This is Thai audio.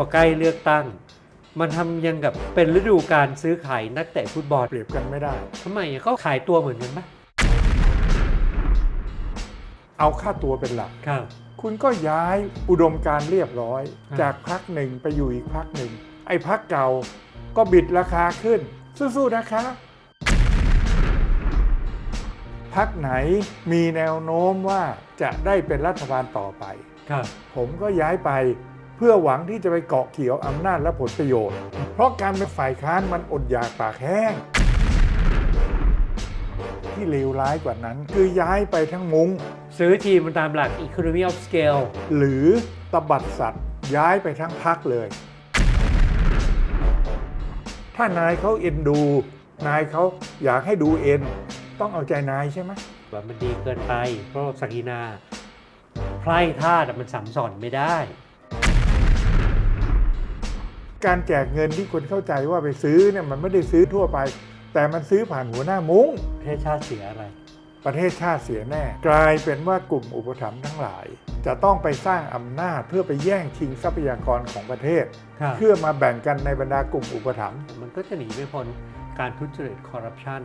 อใกล้เลือกตั้ง มันทำยังกับเป็นฤดูการซื้อขายนักเตะฟุตบอลเปรียบกันไม่ได้ ทำไมอะเขาขายตัวเหมือนกันปะเอาค่าตัวเป็นหลัก ครับ คุณก็ย้ายอุดมการณ์เรียบร้อย ครับ จากพักหนึ่งไปอยู่อีกพักหนึ่ง ไอ้พักเก่าก็บิดราคาขึ้น สู้ๆนะคะ พักไหนมีแนวโน้มว่าจะได้เป็นรัฐบาลต่อไป ครับ ผมก็ย้ายไปเพื่อหวังที่จะไปเกาะเกี่ยวอำนาจและผลประโยชน์ เพราะการเป็นฝ่ายค้านมันอดอยากปากแห้ง ที่เลวร้ายกว่านั้น คือย้ายไปทั้งมุง้ง ซื้อทีมมันตามหลัก economy of scale หรือตบัดสัตว์ย้ายไปทั้งพักเลย ถ้านายเขาเอ็นดู นายเขาอยากให้ดูเอ็น ต้องเอาใจนายใช่ไหมว่ามันดีเกินไป เพราะสกีนาไพร่ธาตุอะมันสัมสอนไม่ได้ การแจกเงินที่คนเข้าใจว่าไปซื้อเนี่ยมันไม่ได้ซื้อทั่วไป แต่มันซื้อผ่านหัวหน้ามุง้งประเทศชาติเสียอะไร ประเทศชาติเสียแน่ กลายเป็นว่ากลุ่มอุปถัมภ์ทั้งหลาย จะต้องไปสร้างอำนาจเพื่อไปแย่งชิงทรัพยากรของประเทศครับเพื่อมาแบ่งกันในบรรดากลุ่มอุปถัมภ์มันก็จะหนีไม่พ้นการทุจริตคอร์รัปชัน